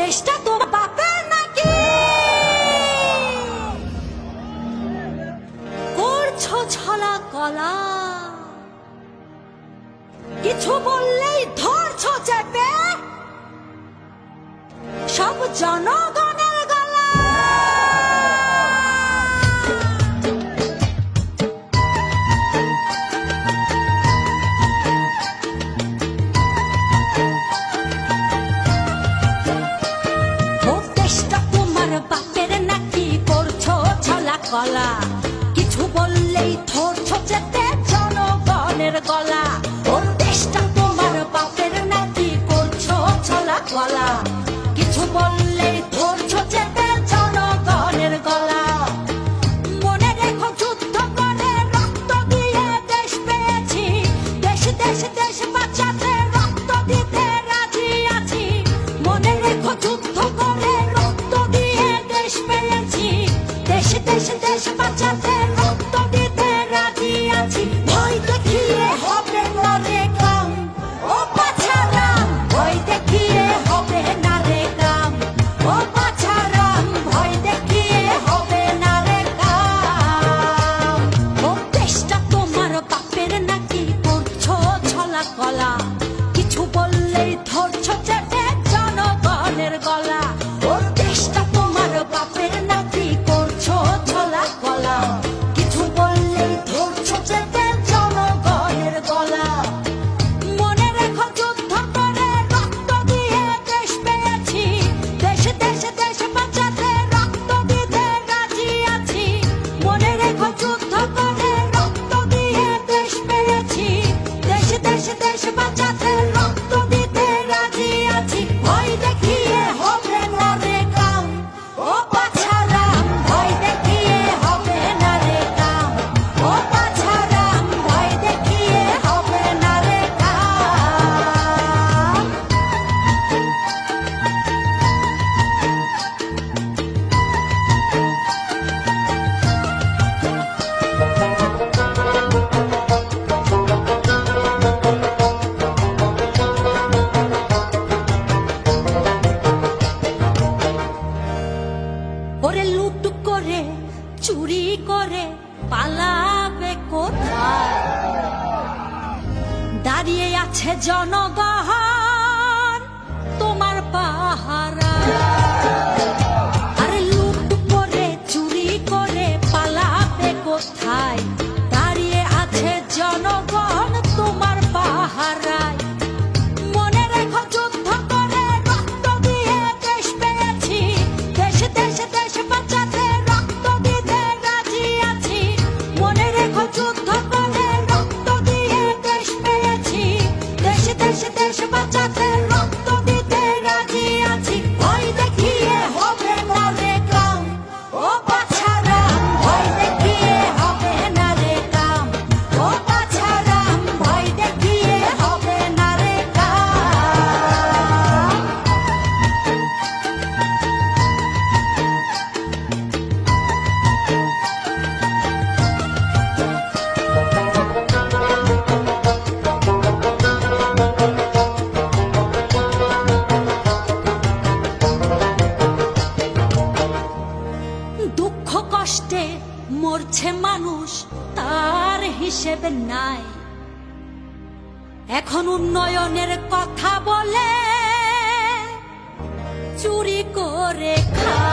দেশটা তো পাকা নাকি করছ ছলা কলা কিছু বললেই ধরছো চেপে সব জনগণ deixa, deixa, bate até. আছে জনগণ। বুঝে মানুষ তার হিসেবে নাই। এখন উন্নয়নের কথা বলে চুরি করে খা